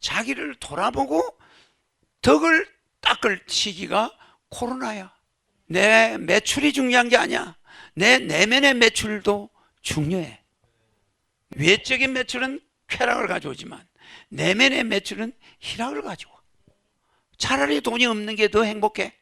자기를 돌아보고 덕을 닦을 시기가 코로나야. 내 매출이 중요한 게 아니야. 내 내면의 매출도 중요해. 외적인 매출은 쾌락을 가져오지만 내면의 매출은 희락을 가져와. 차라리 돈이 없는 게 더 행복해.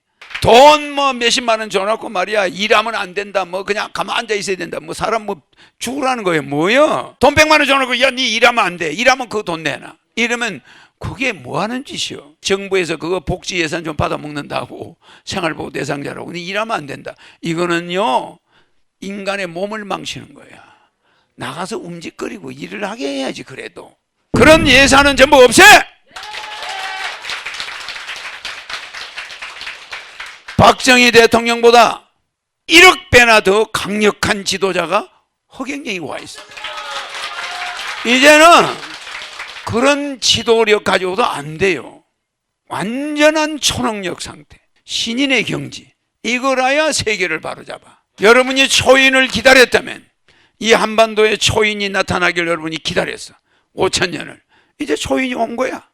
돈 뭐 몇십만 원 줘놓고 말이야 일하면 안 된다 뭐 그냥 가만 앉아 있어야 된다. 뭐 사람 뭐 죽으라는 거예요 뭐요? 돈 백만 원 줘놓고 야니 일하면 안 돼. 일하면 그 돈 내놔. 이러면 그게 뭐 하는 짓이요? 정부에서 그거 복지 예산 좀 받아 먹는다고 생활보호 대상자라고. 니 일하면 안 된다. 이거는요 인간의 몸을 망치는 거야. 나가서 움직거리고 일을 하게 해야지 그래도. 그런 예산은 전부 없애 박정희 대통령보다 1억 배나 더 강력한 지도자가 허경영이 와 있어. 이제는 그런 지도력 가지고도 안 돼요. 완전한 초능력 상태. 신인의 경지. 이거라야 세계를 바로잡아. 여러분이 초인을 기다렸다면 이 한반도에 초인이 나타나길 여러분이 기다렸어. 5천 년을. 이제 초인이 온 거야.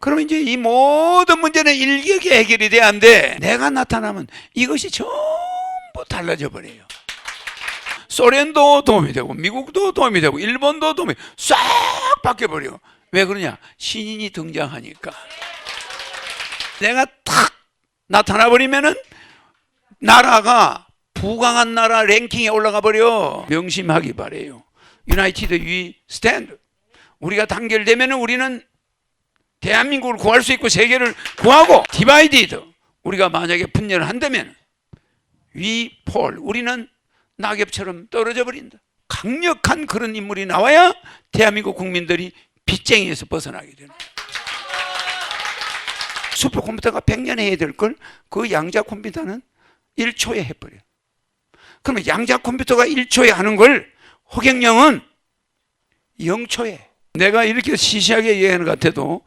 그럼 이제 이 모든 문제는 일격에 해결이 돼야 한데 내가 나타나면 이것이 전부 달라져 버려요. 소련도 도움이 되고 미국도 도움이 되고 일본도 도움이 싹 바뀌어 버려. 왜 그러냐? 신인이 등장하니까. 내가 탁 나타나 버리면은 나라가 부강한 나라 랭킹에 올라가 버려. 명심하기 바래요. 유나이티드 위 스탠드. 우리가 단결되면은 우리는 대한민국을 구할 수 있고 세계를 구하고 디바이디드 우리가 만약에 분열을 한다면 위폴 우리는 낙엽처럼 떨어져 버린다. 강력한 그런 인물이 나와야 대한민국 국민들이 빚쟁이에서 벗어나게 되는. 슈퍼컴퓨터가 100년 해야 될 걸 그 양자 컴퓨터는 1초에 해버려. 그러면 양자 컴퓨터가 1초에 하는 걸 허경영은 0초에 내가 이렇게 시시하게 얘기하는 것 같아도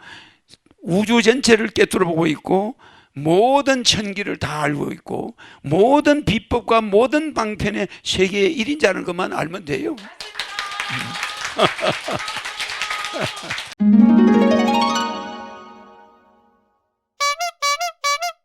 우주 전체를 깨뚫어 보고 있고 모든 천기를 다 알고 있고 모든 비법과 모든 방편의 세계의 1인자는 것만 알면 돼요. 음.